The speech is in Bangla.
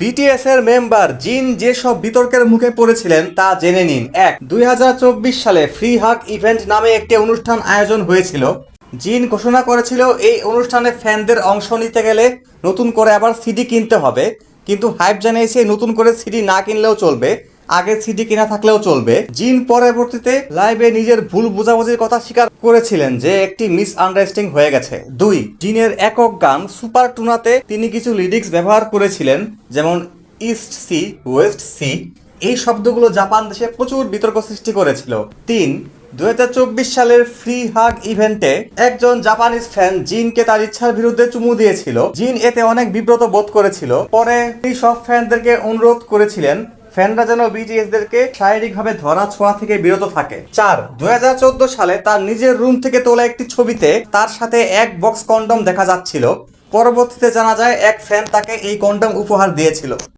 বিটিএস এর মেম্বার জিন যেসব বিতর্কের মুখে পড়েছিলেন তা জেনে নিন। এক, দুই সালে ফ্রি হাক ইভেন্ট নামে একটি অনুষ্ঠান আয়োজন হয়েছিল। জিন ঘোষণা করেছিল, এই অনুষ্ঠানে ফ্যানদের অংশ নিতে গেলে নতুন করে আবার সিডি কিনতে হবে। কিন্তু হাইপ জানিয়েছে, নতুন করে সিডি না কিনলেও চলবে। আগে সিডি কেনা থাকলেও চলবে। জিন পরবর্তীতে লাইভে নিজের ভুল বোঝাবুঝির কথা স্বীকার করেছিলেন যে একটি মিস আন্ডারস্ট্যান্ডিং হয়ে গেছে। দুই, জিনের একক গান সুপার টুনাতে তিনি কিছু লিরিক্স ব্যবহার করেছিলেন, যেমন ইস্ট সি ওয়েস্ট সি এই শব্দগুলো জাপান দেশে প্রচুর বিতর্ক সৃষ্টি করেছিল। তিন, দুই সালের ফ্রি হাগ ইভেন্টে একজন জাপানিজ ফ্যান জিনকে তার ইচ্ছার বিরুদ্ধে চুমু দিয়েছিল। জিন এতে অনেক বিব্রত বোধ করেছিল। পরে সব ফ্যানদেরকে অনুরোধ করেছিলেন ফ্যানরা যেন বিজিএস দেরকে শারীরিকভাবে ধরা ছোঁয়া থেকে বিরত থাকে। চার, দুই সালে তার নিজের রুম থেকে তোলা একটি ছবিতে তার সাথে এক বক্স কন্ডম দেখা যাচ্ছিল। পরবর্তীতে জানা যায়, এক ফ্যান তাকে এই কন্ডম উপহার দিয়েছিল।